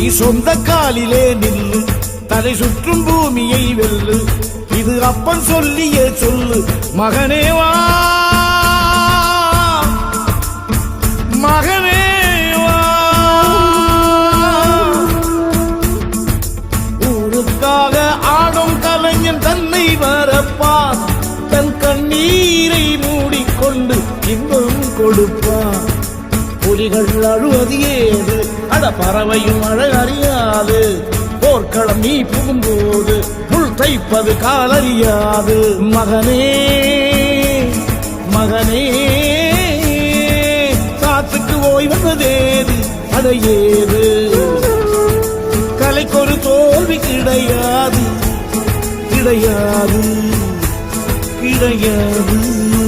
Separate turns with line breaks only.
நீ சொந்த காலிலே நில்லு. தலை சுற்றும் பூமியை வெல்லு. இது அப்பன் சொல்லிய சொல்லு. மகனே வா. மகனே ஊருக்காக ஆடும் கலைஞன் தன்னை வரப்பான் தன் கண்ணீரை மூடிக்கொண்டு இன்பம் கொடுப்பான் புலிகள் அழுவது ஏது? அட பறவையும் அழ அறியாது. போர்க்களம் நீ புகும்போது புல் தைப்பது காலறியாது மகனே மகனே காத்துக்கு ஓய்வதேது அதை ஏது? கலைக்கொரு தோல்வி கிடையாது. கிடையாது. கிடையாது.